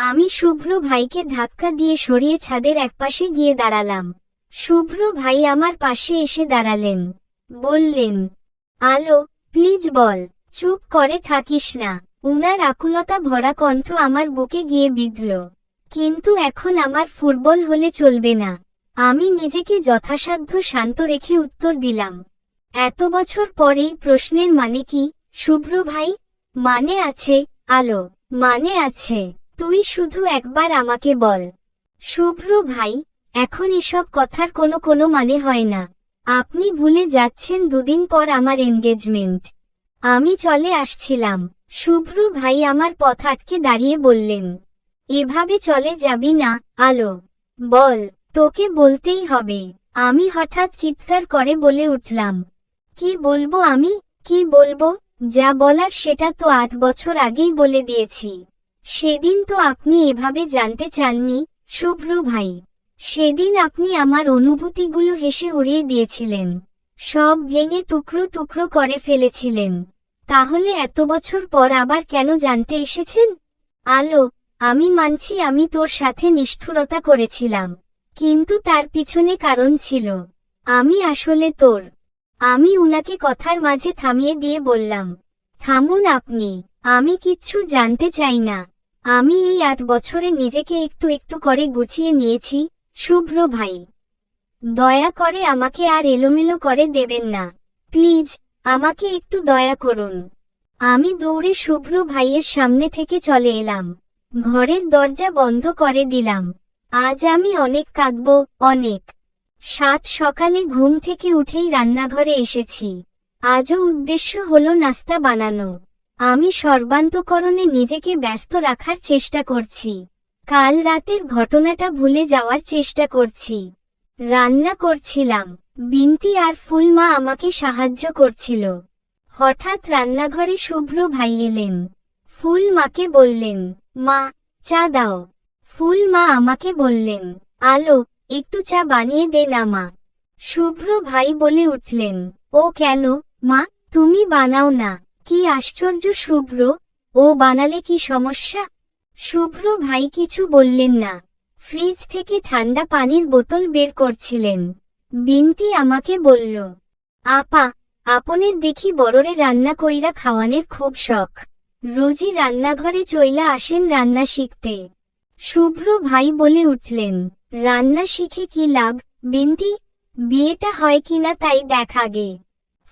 আমি শুভ্র ভাইকে ধাক্কা দিয়ে সরিয়ে ছাদের একপাশে গিয়ে দাঁড়ালাম। শুভ্র ভাই আমার পাশে এসে দাঁড়ালেন। বললেন, আলো, প্লিজ বল, চুপ করে থাকিস না উনার আকুলতা ভরা কণ্ঠ আমার বুকে গিয়ে বিঁধল। কিন্তু এখন আমার ফুটবল হলে চলবে না। আমি নিজেকে যথাসাধ্য শান্ত রেখে উত্তর দিলাম। এত বছর পরেই প্রশ্নের মানে কি? শুভ্র ভাই মানে আছে, আলো মানে আছে। তুই শুধু একবার আমাকে বল। শুভ্র ভাই, এখন এসব কথার কোনো কোনো মানে হয় না। আপনি ভুলে যাচ্ছেন দুদিন পর আমার এনগেজমেন্ট আমি চলে আসছিলাম। শুভ্র ভাই আমার পথ আটকে দাঁড়িয়ে বললেন, এভাবে চলে যাবি না, আলো। বল, তোকে বলতেই হবে। আমি হঠাৎ চিৎকার করে বলে উঠলাম, কি বলব আমি? কি বলব? যা বলার সেটা তো আট বছর আগেই বলে দিয়েছি। সেদিন তো আপনি এভাবে জানতে চাননি, শুভ্র ভাই। সেদিন আপনি আমার অনুভূতিগুলো হেসে উড়িয়ে দিয়েছিলেন। সব ভেঙে টুকরো টুকরো করে ফেলেছিলেন। তাহলে এত বছর পর আবার কেন জানতে এসেছেন? আলো, আমি মানছি আমি তোর সাথে নিষ্ঠুরতা করেছিলাম। কিন্তু তার পিছনে কারণ ছিল। আমি আসলে তোর। আমি উনাকে কথার মাঝে থামিয়ে দিয়ে বললাম থামুন আপনি, আমি কিচ্ছু জানতে চাই না। আমি এই আট বছরে নিজেকে একটু একটু করে গুছিয়ে নিয়েছি, শুভ্র ভাই। দয়া করে আমাকে আর এলোমেলো করে দেবেন না। প্লিজ, আমাকে একটু দয়া করুন। আমি দৌড়ে শুভ্র ভাইয়ের সামনে থেকে চলে এলাম। ঘরের দরজা বন্ধ করে দিলাম। আজ আমি অনেক কাঁদব, অনেক। সাত সকালে ঘুম থেকে উঠেই রান্নাঘরে এসেছি। আজও উদ্দেশ্য হলো নাস্তা বানানো। আমি সর্বান্তকরণে নিজেকে ব্যস্ত রাখার চেষ্টা করছি। কাল রাতের ঘটনাটা ভুলে যাওয়ার চেষ্টা করছি। রান্না করছিলাম। বিনতি আর ফুলমা আমাকে সাহায্য করছিল। হঠাৎ রান্নাঘরে শুভ্র ভাই এলেন। ফুল মাকে বললেন, মা, চা দাও। ফুল মা আমাকে বললেন, আলো, একটু চা বানিয়ে দে না মা। শুভ্র ভাই বলে উঠলেন, ও কেন? মা, তুমি বানাও না। কি আশ্চর্য শুভ্র। ও বানালে কি সমস্যা? শুভ্র ভাই কিছু বললেন না। ফ্রিজ থেকে ঠান্ডা পানির বোতল বের করছিলেন। বিনতি আমাকে বলল, আপা, আপনের দেখি বড়রে রান্না কইরা খাওয়ানের খুব শখ। রোজই রান্নাঘরে চইলা আসেন রান্না শিখতে। শুভ্র ভাই বলে উঠলেন, রান্না শিখে কি লাভ? বিনতি, বিয়েটা হয় কিনা তাই দেখ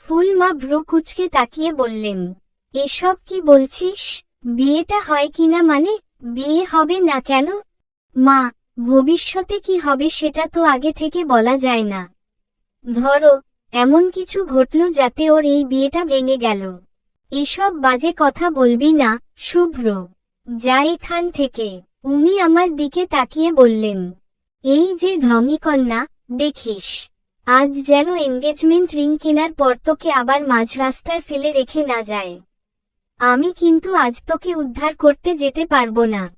আগে ফুল মা ভ্রু কুচকে তাকিয়ে বললেন, এসব কি বলছিস? বিয়েটা হয় কিনা মানে? বিয়ে হবে না কেন? মা, ভবিষ্যতে কি হবে সেটা তো আগে থেকে বলা যায় না। ধরো, এমন কিছু ঘটল যাতে ওর এই বিয়েটা ভেঙে গেল। এসব বাজে কথা বলবি না, শুভ্র। যা এখান থেকে। উনি আমার দিকে তাকিয়ে বললেন, এই যে ধমিকন্যা দেখিস। আজ যেন এঙ্গেজমেন্ট রিং কেনার পর তোকে আবার মাঝ রাস্তায় ফেলে রেখে না যায়। আমি কিন্তু আজ তোকে উদ্ধার করতে যেতে পারব না।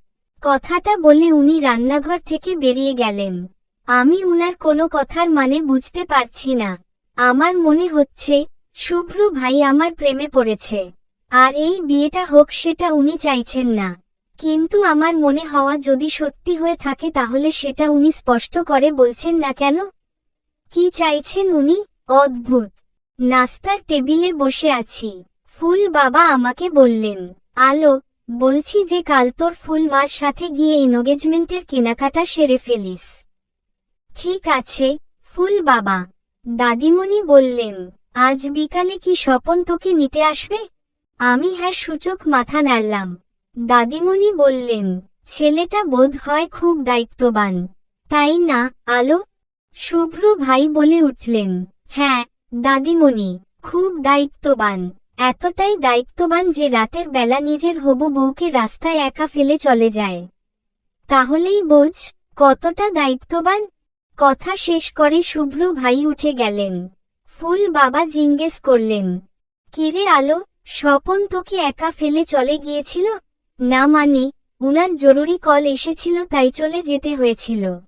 কথাটা বলে উনি রান্নাঘর থেকে বেরিয়ে গেলেন। আমি উনার কোনো কথার মানে বুঝতে পারছি না। আমার মনে হচ্ছে, শুভ্র ভাই আমার প্রেমে পড়েছে। আর এই বিয়েটা হোক সেটা উনি চাইছেন না। কিন্তু আমার মনে হওয়া যদি সত্যি হয়ে থাকে তাহলে সেটা উনি স্পষ্ট করে বলছেন না কেন? কি চাইছেন উনি? অদ্ভুত। নাস্তার টেবিলে বসে আছি। ফুল বাবা আমাকে বললেন, আলো, বলছি যে কাল তোর ফুল মার সাথে গিয়ে ইনগেজমেন্টের কেনাকাটা সেরে ফেলিস। ঠিক আছে, ফুল বাবা। দাদিমণি বললেন, আজ বিকালে কি স্বপন তোকে নিতে আসবে? আমি হ্যাঁ সূচক মাথা নাড়লাম। দাদিমণি বললেন, ছেলেটা বোধ হয় খুব দায়িত্ববান। তাই না, আলো? শুভ্র ভাই বলে উঠলেন হ্যাঁ দাদিমণি, খুব দায়িত্ববান। এতটাই দায়িত্ববান যে রাতের বেলা নিজের হবু বউকে রাস্তায় একা ফেলে চলে যায়। তাহলেই বোঝ, কতটা দায়িত্ববান? কথা শেষ করে শুভ্র ভাই উঠে গেলেন। ফুল বাবা জিজ্ঞেস করলেন কিরে আলো, স্বপন তোকে একা ফেলে চলে গিয়েছিল? না মানে উনার জরুরি কল এসেছিল তাই চলে যেতে হয়েছিল।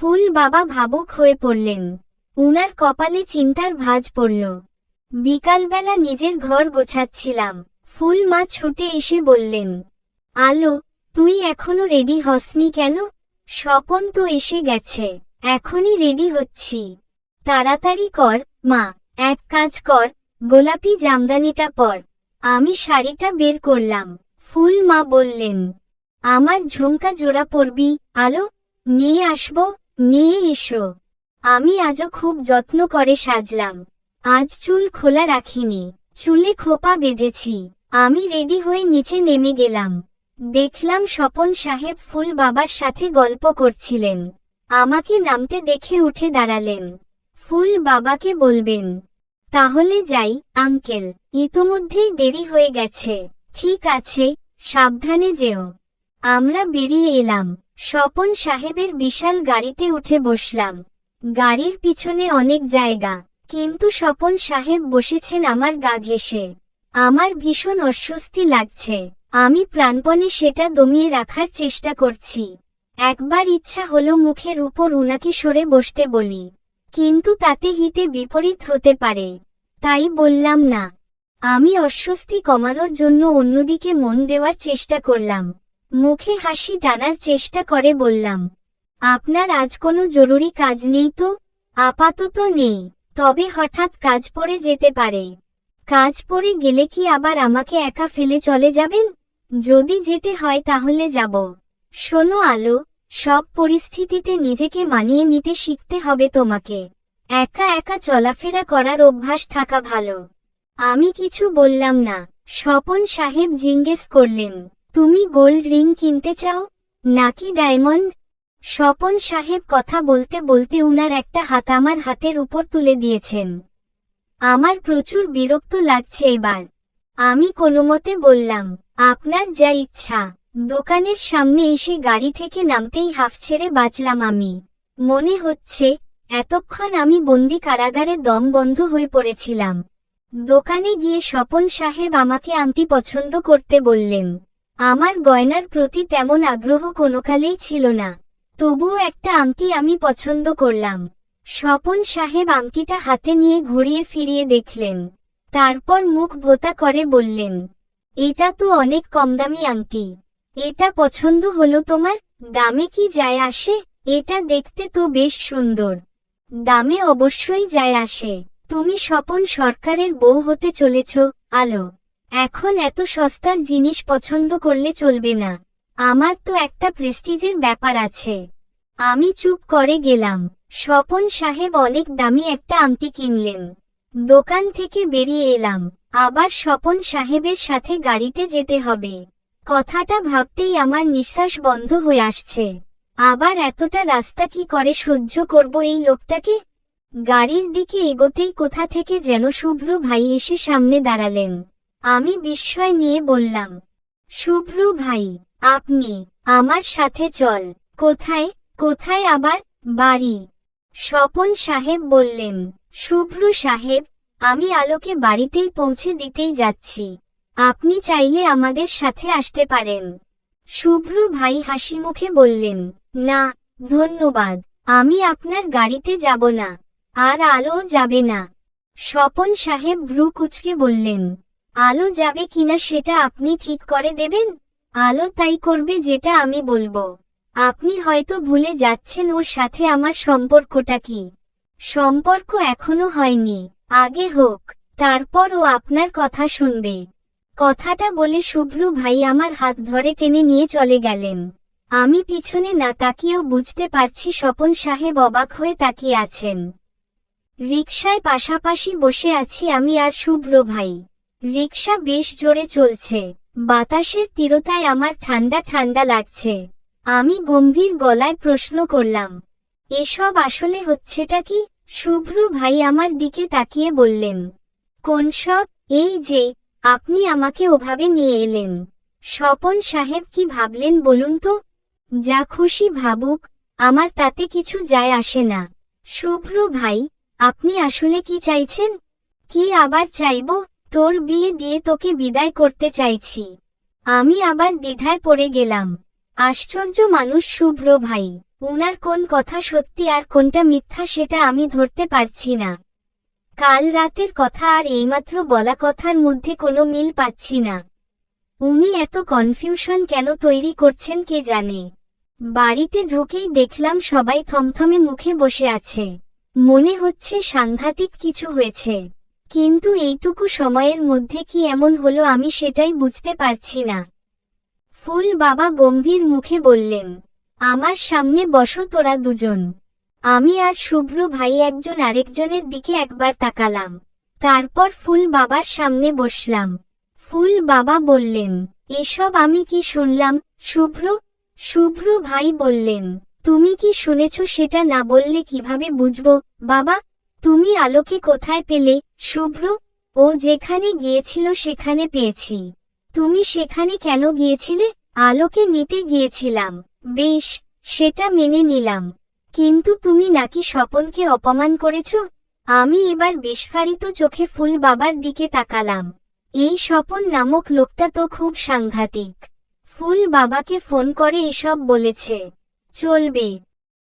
ফুল বাবা ভাবুক হয়ে পড়লেন। উনার কপালে চিন্তার ভাঁজ পড়ল। বিকালবেলা নিজের ঘর গোছাচ্ছিলাম। ফুল মা ছুটে এসে বললেন, আলো, তুই এখনও রেডি হসনি কেন? স্বপন তো এসে গেছে। এখনই রেডি হচ্ছি। তাড়াতাড়ি কর, মা। এক কাজ কর, গোলাপি জামদানিটা পর। আমি শাড়িটা বের করলাম। ফুল মা বললেন, আমার ঝুমকা জোড়া পরবি, আলো। নিয়ে আসব। নিয়ে এসো। আমি আজও খুব যত্ন করে সাজলাম। আজ চুল খোলা রাখিনি। চুলে খোপা বেঁধেছি। আমি রেডি হয়ে নিচে নেমে গেলাম। দেখলাম স্বপন সাহেব ফুল বাবার সাথে গল্প করছিলেন। আমাকে নামতে দেখে উঠে দাঁড়ালেন। ফুল বাবাকে বলবেন, তাহলে যাই, আঙ্কেল। ইতোমধ্যেই দেরি হয়ে গেছে। ঠিক আছে, সাবধানে যেও। আমরা বেরিয়ে এলাম। স্বপন সাহেবের বিশাল গাড়িতে উঠে বসলাম। গাড়ির পিছনে অনেক জায়গা। কিন্তু স্বপন সাহেব বসেছেন আমার গা ঘেসে আমার ভীষণ অস্বস্তি লাগছে। আমি প্রাণপণে সেটা দমিয়ে রাখার চেষ্টা করছি। একবার ইচ্ছা হলো মুখের উপর উনাকে সরে বসতে বলি। কিন্তু তাতে হিতে বিপরীত হতে পারে। তাই বললাম, না। আমি অস্বস্তি কমানোর জন্য অন্যদিকে মন দেওয়ার চেষ্টা করলাম। মুখে হাসি টানার চেষ্টা করে বললাম, আপনার আজ কোনো জরুরি কাজ নেই তো? আপাতত নেই, তবে হঠাৎ কাজ পড়ে যেতে পারে। কাজ পড়ে গেলে কি আবার আমাকে একা ফেলে চলে যাবেন? যদি যেতে হয় তাহলে যাব। শোনো আলো, সব পরিস্থিতিতে নিজেকে মানিয়ে নিতে শিখতে হবে তোমাকে। একা একা চলাফেরা করার অভ্যাস থাকা ভালো। আমি কিছু বললাম না। স্বপন সাহেব জিজ্ঞেস করলেন তুমি গোল্ড রিং কিনতে চাও? নাকি ডায়মন্ড স্বপন সাহেব কথা বলতে বলতে উনার একটা হাত আমার হাতের উপর তুলে দিয়েছেন। আমার প্রচুর বিরক্ত লাগছে এবার। আমি কোনোমতে বললাম, আপনার যা ইচ্ছা। দোকানের সামনে এসে গাড়ি থেকে নামতেই হাফ ছেড়ে বাঁচলাম আমি। মনে হচ্ছে, এতক্ষণ আমি বন্দি কারাগারে দম বন্ধ হয়ে পড়েছিলাম। দোকানে গিয়ে স্বপন সাহেব আমাকে আংটি পছন্দ করতে বললেন। আমার গয়নার প্রতি তেমন আগ্রহ কোনোকালেই ছিল না। তবুও একটা আংটি আমি পছন্দ করলাম। স্বপন সাহেব আংটিটা হাতে নিয়ে ঘুরিয়ে ফিরিয়ে দেখলেন। তারপর মুখ ভোতা করে বললেন, এটা তো অনেক কম দামি আংটি। এটা পছন্দ হলো তোমার? দামে কি যায় আসে? এটা দেখতে তো বেশ সুন্দর। দামে অবশ্যই যায় আসে। তুমি স্বপন সরকারের বউ হতে চলেছ, আলো। এখন এত সস্তার জিনিস পছন্দ করলে চলবে না। আমার তো একটা প্রেস্টিজের ব্যাপার আছে। আমি চুপ করে গেলাম। স্বপন সাহেব অনেক দামি একটা আংটি কিনলেন। দোকান থেকে বেরিয়ে এলাম। আবার স্বপন সাহেবের সাথে গাড়িতে যেতে হবে। কথাটা ভাবতেই আমার নিঃশ্বাস বন্ধ হয়ে আসছে। আবার এতটা রাস্তা কি করে সহ্য করব এই লোকটাকে? গাড়ির দিকে এগোতেই কোথা থেকে যেন শুভ্র ভাই এসে সামনে দাঁড়ালেন। আমি বিস্ময় নিয়ে বললাম শুভ্র ভাই, আপনি আমার সাথে চল। কোথায় কোথায় আবার বাড়ি? স্বপন সাহেব বললেন শুভ্র সাহেব, আমি আলোকে বাড়িতেই পৌঁছে দিতেই যাচ্ছি। আপনি চাইলে আমাদের সাথে আসতে পারেন। শুভ্র ভাই হাসি মুখে বললেন, না, ধন্যবাদ, আমি আপনার গাড়িতে যাব না, আর আলো যাবে না। স্বপন সাহেব ভ্রু কুচকে বললেন আলো যাবে কিনা সেটা আপনি ঠিক করে দেবেন? আলো তাই করবে যেটা আমি বলব। আপনি হয়তো ভুলে যাচ্ছেন ওর সাথে আমার সম্পর্কটা কি। সম্পর্ক এখনও হয়নি। আগে হোক, তারপর ও আপনার কথা শুনবে। কথাটা বলে শুভ্র ভাই আমার হাত ধরে টেনে নিয়ে চলে গেলেন। আমি পিছনে না তাকিয়েও বুঝতে পারছি স্বপন সাহেব অবাক হয়ে তাকিয়ে আছেন। রিকশায় পাশাপাশি বসে আছি আমি আর শুভ্র ভাই। রিকশা বেশ জোরে চলছে। বাতাসের তীরতায় আমার ঠান্ডা ঠান্ডা লাগছে। আমি গম্ভীর গলায় প্রশ্ন করলাম, এসব আসলে হচ্ছেটা কি? শুভ্র ভাই আমার দিকে তাকিয়ে বললেন, কোন সব? এই যে, আপনি আমাকে ওভাবে নিয়ে এলেন। স্বপন সাহেব কি ভাবলেন বলুন তো? যা খুশি ভাবুক, আমার তাতে কিছু যায় আসে না। শুভ্র ভাই, আপনি আসলে কি চাইছেন? কি আবার চাইব? তোর বিয়ে দিয়ে তোকে বিদায় করতে চাইছি। আমি আবার দ্বিধায় পড়ে গেলাম। আশ্চর্য মানুষ শুভ্র ভাই, উনার কোন কথা সত্যি আর কোনটা মিথ্যা সেটা আমি ধরতে পারছি না। কাল রাতের কথা আর এইমাত্র বলা কথার মধ্যে কোনো মিল পাচ্ছি না। উনি এত কনফিউশন কেন তৈরি করছেন কে জানে। বাড়িতে ঢুকেই দেখলাম সবাই থমথমে মুখে বসে আছে। মনে হচ্ছে সাংঘাতিক কিছু হয়েছে। কিন্তু এইটুকু সময়ের মধ্যে কি এমন হলো আমি সেটাই বুঝতে পারছি না। ফুল বাবা গম্ভীর মুখে বললেন, আমার সামনে বসো তোরা দুজন। আমি আর শুভ্র ভাই একজন আরেকজনের দিকে একবার তাকালাম। তারপর ফুল বাবার সামনে বসলাম। ফুল বাবা বললেন, এসব আমি কি শুনলাম, শুভ্র? শুভ্র ভাই বললেন, তুমি কি শুনেছ সেটা না বললে কীভাবে বুঝব, বাবা? তুমি আলোকে কোথায় পেলে, শুভ্র? ও যেখানে গিয়েছিল সেখানে পেয়েছি। তুমি সেখানে কেন গিয়েছিলে? আলোকে নিতে গিয়েছিলাম। বেশ, সেটা মেনে নিলাম। কিন্তু তুমি নাকি স্বপনকে অপমান করেছ? আমি এবার বিস্ফারিত চোখে ফুল বাবার দিকে তাকালাম। এই স্বপন নামক লোকটা তো খুব সাংঘাতিক। ফুল বাবাকে ফোন করে এসব বলেছে। চলবে।